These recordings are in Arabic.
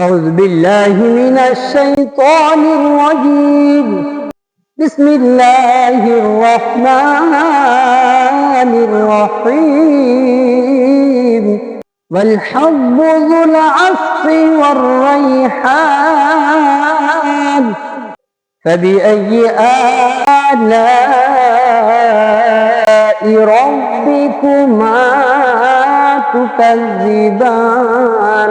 أعوذ بالله من الشيطان الرجيم. بسم الله الرحمن الرحيم. والحب ذو العصف والريحان. فبأي آلاء ربكما تكذبان؟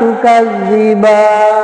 تكذبان